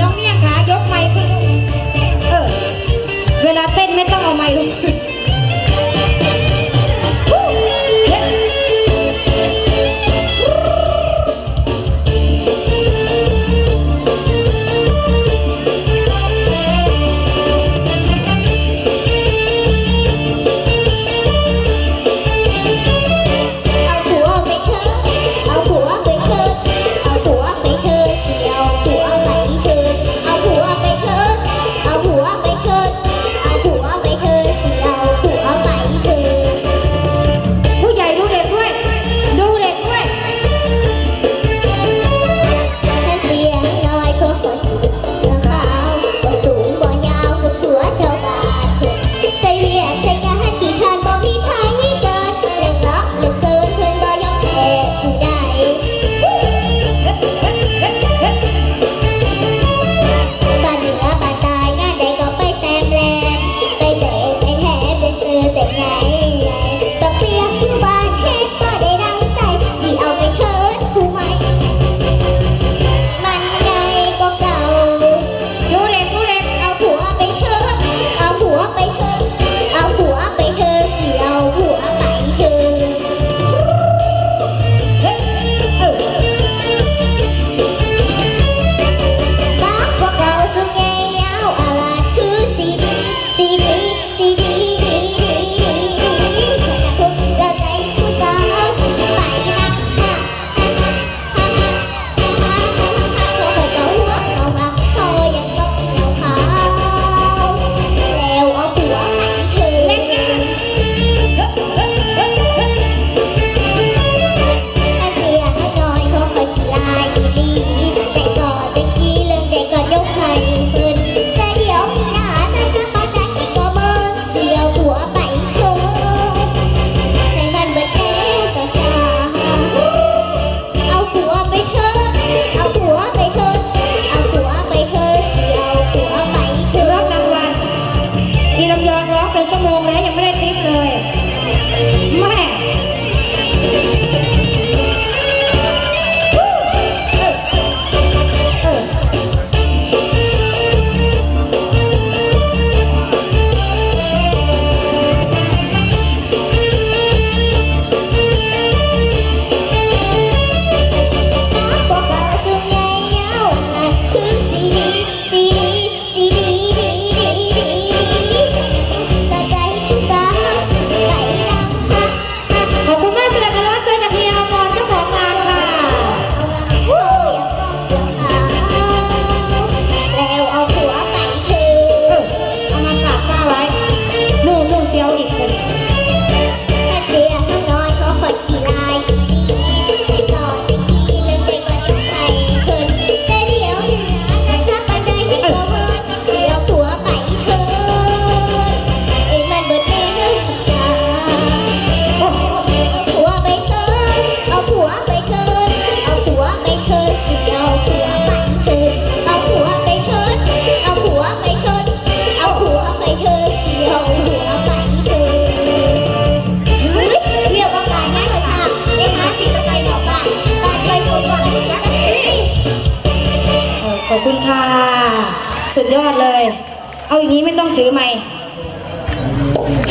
น้องเมียงคะยกไมค์ขึ้นเออ เวลาเต้นไม่ต้องเอาไมค์ลง ขอบคุณค่ะ สุดยอดเลย เอาอย่างนี้ไม่ต้องถือไม้